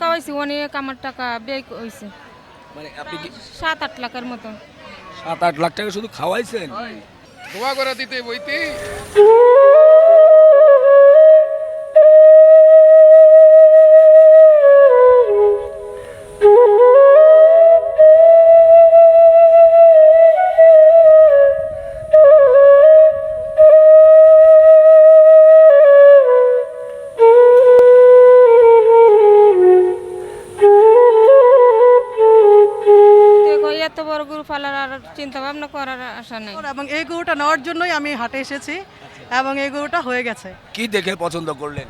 খাওয়াইছি অনেক আমার টাকা ব্যয় হয়েছে। মানে আপনি কি সাত আট লাখের মতো। সাত আট লাখ টাকা শুধু খাওয়াইছেন? দোয়া করে দিতে বইতে। চিন্তা ভাবনা করার আশা নেই। এবং এই গরুটা নেওয়ার জন্যই আমি হাটে এসেছি এবং এই গরুটা হয়ে গেছে। কি দেখে পছন্দ করলেন?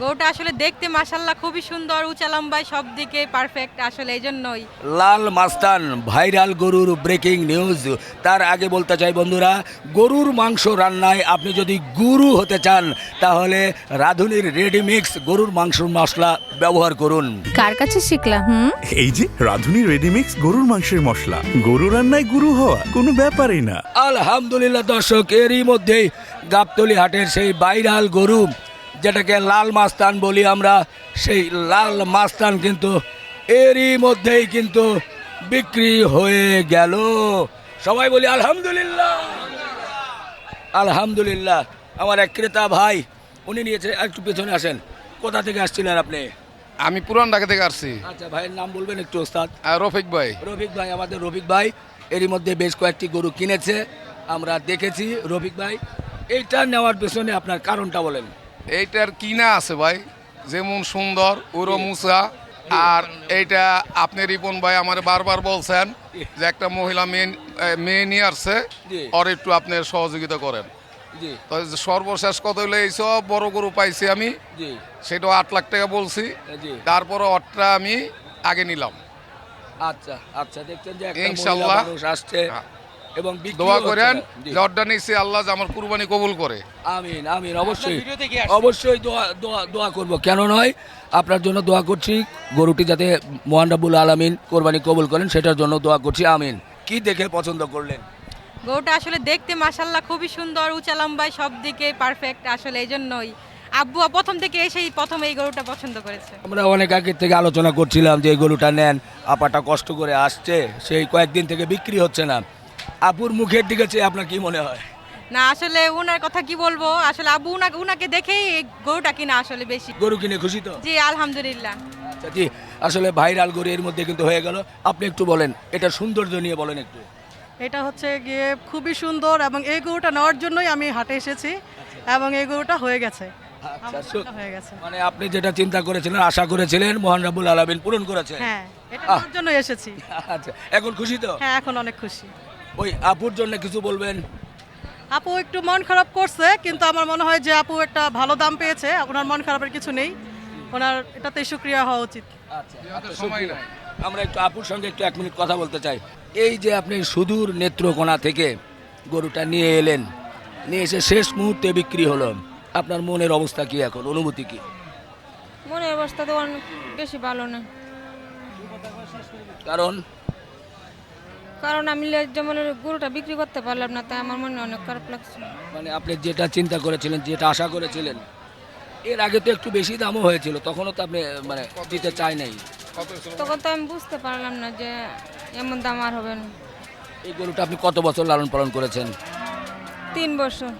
গরুটা আসলে দেখতে মাসাল্লাহ খুবই সুন্দর উঁচা লম্বায় সব দিকে পারফেক্ট আসলে এই জন্যই লাল মাস্তান ভাইরাল গরুর ব্রেকিং নিউজ তার আগে বলতে চাই বন্ধুরা গরুর মাংস রান্নায় আপনি যদি গুরু হতে চান তাহলে রাঁধুনির রেডিমিক্স গরুর মাংস মশলা ব্যবহার করুন। কার কাছে শিখলা হুম? এই যে রাধুনি রেডিমিক্স গরুর মাংসের মশলা। গরু রান্নায় গুরু হওয়া কোনো ব্যাপারই না। আলহামদুলিল্লাহ দর্শক এরই মধ্যেই গাবতলি হাটের সেই ভাইরাল গরু যেটাকে লাল মাস্তান বলি আমরা সেই লাল মাস্তান কিন্তু এরই মধ্যেই কিন্তু বিক্রি হয়ে গেল। সবাই বলি আলহামদুলিল্লাহ! আলহামদুলিল্লাহ! আমার এক ক্রেতা ভাই উনি নিয়েছে একটু পেছনে আসেন। কোথা থেকে আসছিলেন আপনি? আমি পুরান ঢাকা থেকে আসছি। আচ্ছা ভাইয়ের নাম বলবেন একটু ওস্তাদ? রফিক ভাই। রফিক ভাই আমাদের রফিক ভাই। এরই মধ্যে বেশ কয়েকটি গরু কিনেছে। আমরা দেখেছি রফিক ভাই এইটা নেওয়ার পেছনে আপনার কারণটা বলেন। এইটার কিনা আছে ভাই যেমন সুন্দর ওরও মুসা আর এইটা আপনি রিপন ভাই আমার বারবার বলছেন যে একটা মহিলা মেয়ে মেয়ে নিয়ে আসছে। ওর একটু আপনি সহযোগিতা করেন। তো সর্বশেষ কত হইলে এই সব বড় গরু পাইছি আমি। জি। সেটাও আট লাখ টাকা বলছি। তারপরে অটটা আমি আগে নিলাম। আচ্ছা আচ্ছা দেখছেন যে ইনশাল্লাহ। আসছে। হ্যাঁ। এবং দোয়া করেন না। জি। যে অটটা নিচ্ছি আল্লাহ আমার কুরবানি কবুল করে। আমিন আমিন অবশ্যই। অবশ্যই দোয়া দোয়া দোয়া করব। কেন নয় আপনার জন্য দোয়া করছি গরুটি যাতে মোহান রাবুল আলমিন কোরবানি কবুল করেন সেটার জন্য দোয়া করছি। আমিন। কি দেখে পছন্দ করলেন? গরুটা আসলে দেখতে মাসাল্লাহ খুবই সুন্দর উঁচা লম্বায় সব দিকে পারফেক্ট আসলে এই জন্যই আব্বু প্রথম থেকে এসেই প্রথম এই গরুটা পছন্দ করেছে। আমরা অনেক আগের থেকে আলোচনা করছিলাম যে এই গরুটা নেন আপাটা কষ্ট করে আসছে সেই কয়েকদিন থেকে বিক্রি হচ্ছে না। আপুর মুখের দিকে চেয়ে আপনার কি মনে হয়? না আসলে উনার কথা কি বলব? আসলে আব্বু উনাকে উনাকে দেখেই এই গরুটা কিনা আসলে বেশি। গরু কিনে খুশি তো? জি আলহামদুলিল্লাহ। আচ্ছা জি আসলে ভাইরাল গরু এর মধ্যে কিন্তু হয়ে গেল। আপনি একটু বলেন এটা সৌন্দর্য নিয়ে বলেন একটু। এটা হচ্ছে গিয়ে খুবই সুন্দর এবং এই গরুটা নেওয়ার জন্যই আমি হাটে এসেছি এবং এই গরুটা হয়ে গেছে। আচ্ছা সু- হয়ে গেছে। মানে আপনি যেটা চিন্তা করেছিলেন আশা করেছিলেন মোহন রাবুল আলমিন পূরণ করেছে হ্যাঁ এটা আহ। নেওয়ার জন্য এসেছি। আচ্ছা এখন খুশি তো? হ্যাঁ এখন অনেক খুশি। ওই আপুর জন্য কিছু বলবেন? আপু একটু মন খারাপ করছে কিন্তু আমার মনে হয় যে আপু একটা ভালো দাম পেয়েছে। ওনার মন খারাপের কিছু নেই। ওনার এটাতে সুক্রিয়া হওয়া উচিত। আচ্ছা হাতে সময় নাই। আমরা একটু আপুর সঙ্গে একটু এক মিনিট কথা বলতে চাই। এই যে আপনি সুদূর নেত্রকোনা থেকে গরুটা নিয়ে এলেন নিয়ে এসে শেষ মুহূর্তে বিক্রি হলো। আপনার মনের অবস্থা কি এখন? অনুভূতি কি? মনের অবস্থা তো অনেক বেশি ভালো না। কারণ? কারণ আমি যেমন গরুটা বিক্রি করতে পারলাম না তাই আমার মনে অনেক খারাপ লাগছে। মানে আপনি যেটা চিন্তা করেছিলেন যেটা আশা করেছিলেন এর আগে তো একটু বেশি দামও হয়েছিল তখনও তো আপনি মানে দিতে চাই নাই। তখন তো আমি বুঝতে পারলাম না যে এমন দাম আর হবে না। এই গরুটা আপনি কত বছর লালন পালন করেছেন? তিন বছর।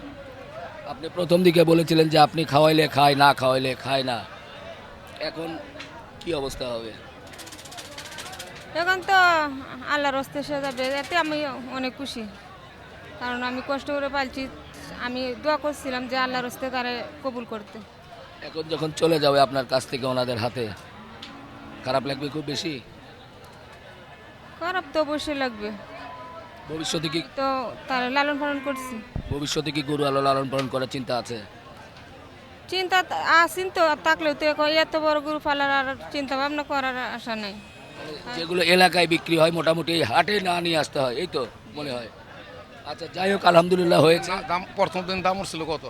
আপনি প্রথম দিকে বলেছিলেন যে আপনি খাওয়াইলে খায় না খাওয়াইলে খায় না। এখন কি অবস্থা হবে? এখন তো আল্লাহর রস্তে সে যাবে এতে আমি অনেক খুশি। কারণ আমি কষ্ট করে পালছি আমি দোয়া করছিলাম যে আল্লাহর রস্তে তারে কবুল করতে। এখন যখন চলে যাবে আপনার কাছ থেকে ওনাদের হাতে খারাপ লাগবে খুব বেশি? খারাপ তো অবশ্যই লাগবে। ভবিষ্যতে কি তো তার লালন পালন করছি। ভবিষ্যতে কি গরু আলো লালন পালন করার চিন্তা আছে? চিন্তা আসিন তো থাকলেও তো এখন এত বড় গরু পালার আর চিন্তা ভাবনা করার আশা নেই। যেগুলো এলাকায় বিক্রি হয় মোটামুটি এই হাটে না নিয়ে আসতে হয় এই তো মনে হয়। আচ্ছা যাই হোক আলহামদুলিল্লাহ হয়েছে। না, দাম প্রথম দিন দাম ছিল কত?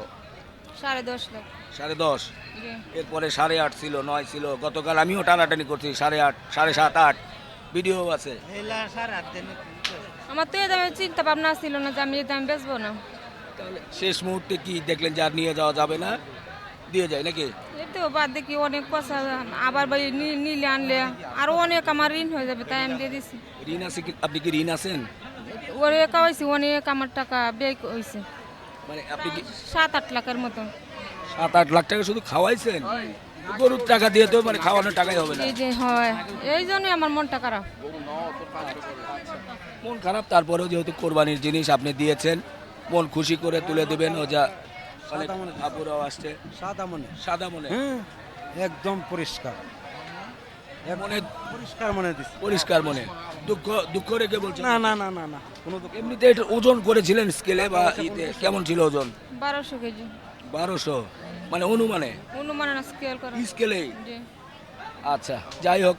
সাড়ে দশ লাখ। সাড়ে দশ? এরপরে সাড়ে আট ছিল নয় ছিল। গতকাল আমিও টানাটানি করছি সাড়ে আট সাড়ে সাত আট। ভিডিও আছে। আমার তো এই দামে চিন্তা ভাবনা ছিল না যে আমি এই দাম বেচবো না। তাহলে শেষ মুহূর্তে কি দেখলেন যে আর নিয়ে যাওয়া যাবে না? দিয়ে যায় নাকি? তো বাদ দেখি অনেক পয়সা আবার বাই নিলে আনলে আরও অনেক আমার ঋণ হয়ে যাবে তাই আমি দিয়ে দিছি। ঋণ আছে কি আপনি কি ঋণ আছেন? ওরে কামাইছি অনেক আমার টাকা ব্যয় হয়েছে মানে আপনি কি সাত আট লাখের মতো। সাত আট লাখ টাকা শুধু খাওয়াইছেন? গরুর টাকা দিয়ে তো মানে খাওয়ানোর টাকাই হবে না। এই যে হয় এই জন্যই আমার মনটা খারাপ। মন খারাপ তারপরেও যেহেতু কোরবানির জিনিস আপনি দিয়েছেন মন খুশি করে তুলে দেবেন ও যা আসছে। সাদা মনে। সাদা মনে। হ্যাঁ একদম পরিষ্কার। মনে পরিষ্কার মনে দিচ্ছে পরিষ্কার মনে। দুঃখ দুঃখ রেখে বলছেন না না না না না কোনো এমনিতে এটা ওজন করেছিলেন স্কেলে বা ইতে কেমন ছিল ওজন? বারোশো কেজি। বারোশো। মানে অনুমানে? অনুমান স্কেল করা। স্কেলেই আচ্ছা যাই হোক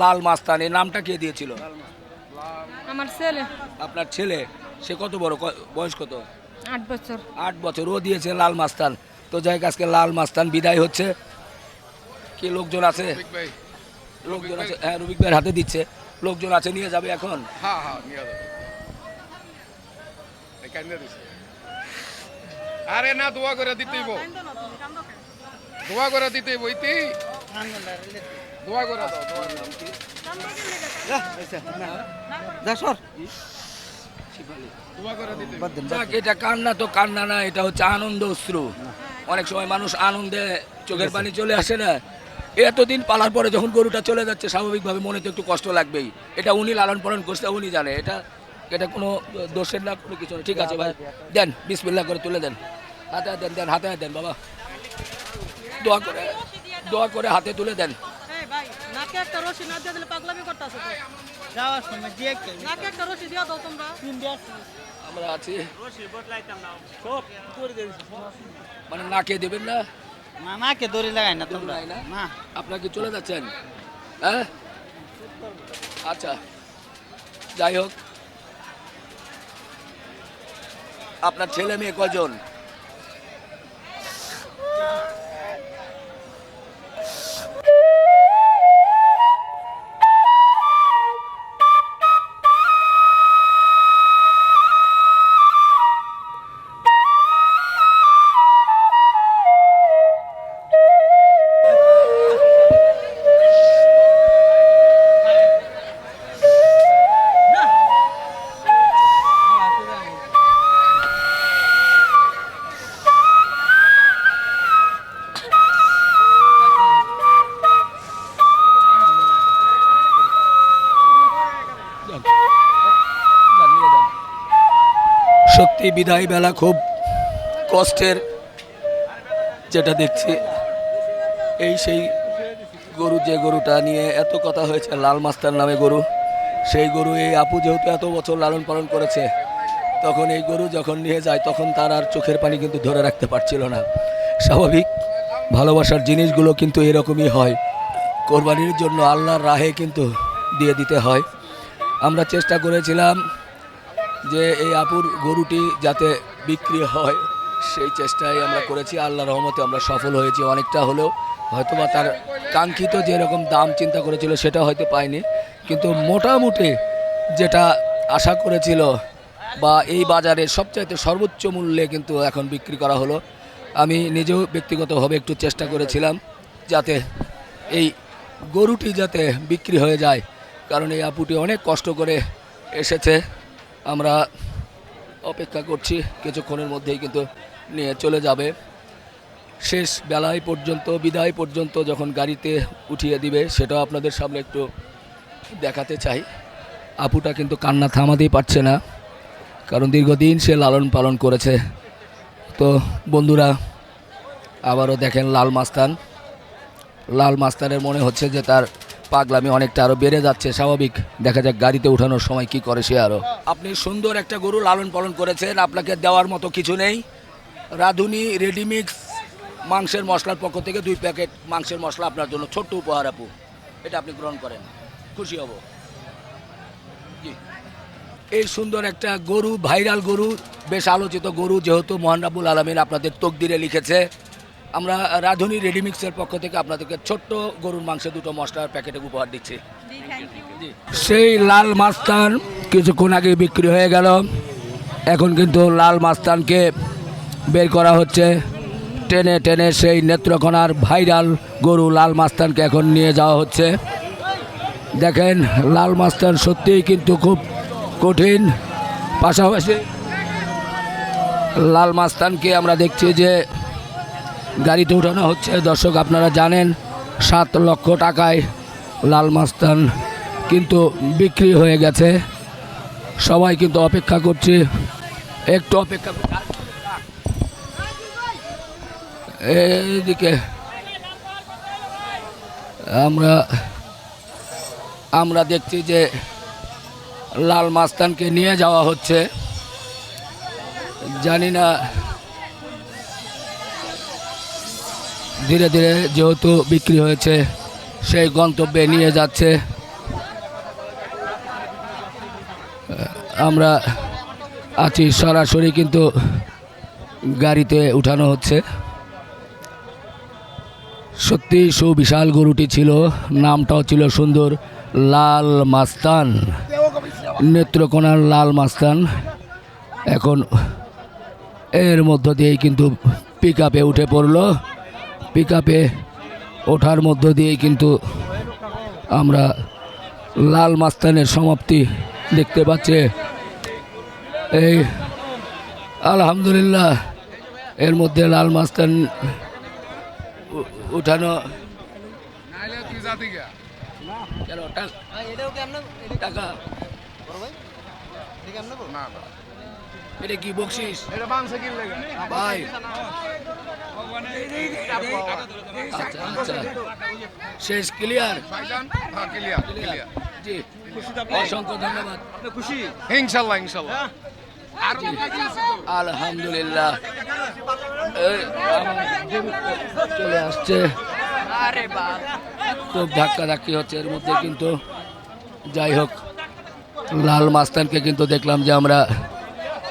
লাল মাস্তান এই নামটা কে দিয়েছিল? আমার ছেলে। আপনার ছেলে সে কত বড় বয়স কত? আট বছর। আট বছর ও দিয়েছে লাল মাস্তান। তো যাই আজকে লাল মাস্তান বিদায় হচ্ছে। কি লোকজন আছে? লোকজন আছে? হ্যাঁ রুবিক ভাইয়ের হাতে দিচ্ছে। লোকজন আছে নিয়ে যাবে এখন? হ্যাঁ হ্যাঁ নিয়ে যাবে। আরে না দোয়া করে দিতেইব দোয়া করে দিতেইব ইতি। দোয়া করে দাও দোয়া। যা সর। এটা কান্না তো কান্না না, এটা হচ্ছে আনন্দ অশ্রু। অনেক সময় মানুষ আনন্দে চোখের পানি চলে আসে না। এতদিন পালার পরে যখন গরুটা চলে যাচ্ছে, স্বাভাবিকভাবে মনে তো একটু কষ্ট লাগবেই। এটা উনি লালন পালন করতে উনি জানে। এটা এটা কোনো দোষের না, কোনো কিছু ঠিক আছে ভাই, দেন বিসমিল্লা করে তুলে দেন। হাতে দেন দেন হাতে দেন, বাবা। দোয়া করে দোয়া করে হাতে তুলে দেন। নাকে একটা রশি না দিয়ে দিলে পাগলামি করতেছে যাওয়ার সময় দিয়ে নাকে একটা রশি দিয়ে দাও তোমরা। আমরা আছি। মানে নাকে দেবেন না? না না কে দড়ি লাগাই না তোমরা। না? না। আপনারা কি চলে যাচ্ছেন? হ্যাঁ? আচ্ছা। যাই হোক। আপনার ছেলে মেয়ে কজন? সত্যি বিদায় বেলা খুব কষ্টের যেটা দেখছি, এই সেই গরু, যে গরুটা নিয়ে এত কথা হয়েছে, লাল মাস্টার নামে গরু, সেই গরু, এই আপু যেহেতু এত বছর লালন পালন করেছে, তখন এই গরু যখন নিয়ে যায়, তখন তার আর চোখের পানি কিন্তু ধরে রাখতে পারছিল না। স্বাভাবিক, ভালোবাসার জিনিসগুলো কিন্তু এরকমই হয়। কোরবানির জন্য আল্লাহর রাহে কিন্তু দিয়ে দিতে হয়। আমরা চেষ্টা করেছিলাম যে এই আপুর গরুটি যাতে বিক্রি হয়, সেই চেষ্টাই আমরা করেছি। আল্লাহ রহমতে আমরা সফল হয়েছি। অনেকটা হলেও হয়তোবা তার কাঙ্ক্ষিত যেরকম দাম চিন্তা করেছিল, সেটা হয়তো পায়নি কিন্তু মোটামুটি যেটা আশা করেছিল বা এই বাজারে সবচাইতে সর্বোচ্চ মূল্যে কিন্তু এখন বিক্রি করা হলো। আমি নিজেও ব্যক্তিগতভাবে একটু চেষ্টা করেছিলাম যাতে এই গরুটি যাতে বিক্রি হয়ে যায়। কারণ এই আপুটি অনেক কষ্ট করে এসেছে। আমরা অপেক্ষা করছি, কিছুক্ষণের মধ্যেই কিন্তু নিয়ে চলে যাবে। শেষ বেলায় পর্যন্ত, বিদায় পর্যন্ত যখন গাড়িতে উঠিয়ে দিবে, সেটাও আপনাদের সামনে একটু দেখাতে চাই। আপুটা কিন্তু কান্না থামাতেই পারছে না, কারণ দীর্ঘদিন সে লালন পালন করেছে। তো বন্ধুরা, আবারও দেখেন লাল মাস্তান। লাল মাস্তানের মনে হচ্ছে যে তার পাগলামি অনেকটা আরও বেড়ে যাচ্ছে, স্বাভাবিক। দেখা যাক গাড়িতে উঠানোর সময় কি করে সে আরও। আপনি সুন্দর একটা গরু লালন পালন করেছেন, আপনাকে দেওয়ার মতো কিছু নেই। রাঁধুনি রেডিমিক্স মাংসের মশলার পক্ষ থেকে দুই প্যাকেট মাংসের মশলা আপনার জন্য, ছোট্ট উপহার আপু। এটা আপনি গ্রহণ করেন। খুশি হব। জি। এই সুন্দর একটা গরু, ভাইরাল গরু, বেশ আলোচিত গরু, যেহেতু মহানাবুল আলমিন আপনাদের তকদিরে লিখেছে। আমরা রাঁধুনি রেডিমিক্সের পক্ষ থেকে আপনাদেরকে ছোট্ট গরুর মাংসের দুটো মশলার প্যাকেটে উপহার দিচ্ছি। সেই লাল মাস্তান কিছুক্ষণ আগে বিক্রি হয়ে গেল। এখন কিন্তু লাল মাস্তানকে বের করা হচ্ছে। টেনে টেনে সেই নেত্রকোনার ভাইরাল গরু লাল মাস্তানকে এখন নিয়ে যাওয়া হচ্ছে। দেখেন লাল মাস্তান সত্যিই কিন্তু খুব কঠিন। পাশাপাশি লাল মাস্তানকে আমরা দেখছি যে গাড়িতে উঠানো হচ্ছে। দর্শক, আপনারা জানেন, সাত লক্ষ টাকায় লাল মাস্তান কিন্তু বিক্রি হয়ে গেছে। সবাই কিন্তু অপেক্ষা করছে। একটু অপেক্ষা। এইদিকে আমরা আমরা দেখছি যে লাল মাস্তানকে নিয়ে যাওয়া হচ্ছে। জানি না ধীরে ধীরে যেহেতু বিক্রি হয়েছে, সেই গন্তব্যে নিয়ে যাচ্ছে। আমরা আছি সরাসরি কিন্তু গাড়িতে উঠানো হচ্ছে। সত্যি সুবিশাল গরুটি ছিল, নামটাও ছিল সুন্দর, লাল মাস্তান, নেত্রকোনার লাল মাস্তান। এখন এর মধ্য দিয়েই কিন্তু পিক আপে উঠে পড়ল। পিক আপে ওঠার মধ্য দিয়েই কিন্তু আমরা লাল মাস্তানের সমাপ্তি দেখতে পাচ্ছে। এই আলহামদুলিল্লাহ এর মধ্যে লাল মাস্তান উঠানো। টাক- এটা কি বকশিস? এটা বাংসে কিনলে ভাই। আচ্ছা আচ্ছা। শেষ ক্লিয়ার? হ্যাঁ জি অসংখ্য ধন্যবাদ। খুশি? ইনশাল্লাহ ইনশাল্লাহ? আলহামদুলিল্লাহ। চলে আসছে। খুব ধাক্কা ধাক্কি হচ্ছে এর মধ্যে কিন্তু যাই হোক লাল মাস্তানকে কিন্তু দেখলাম যে আমরা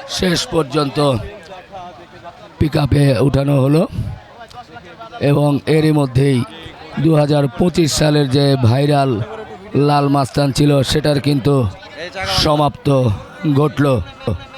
শেষ পর্যন্ত পিক উঠানো হলো। এবং এরই মধ্যেই দু হাজার পঁচিশ সালের যে ভাইরাল লাল মাস্তান ছিল, সেটার কিন্তু সমাপ্ত ঘটলো।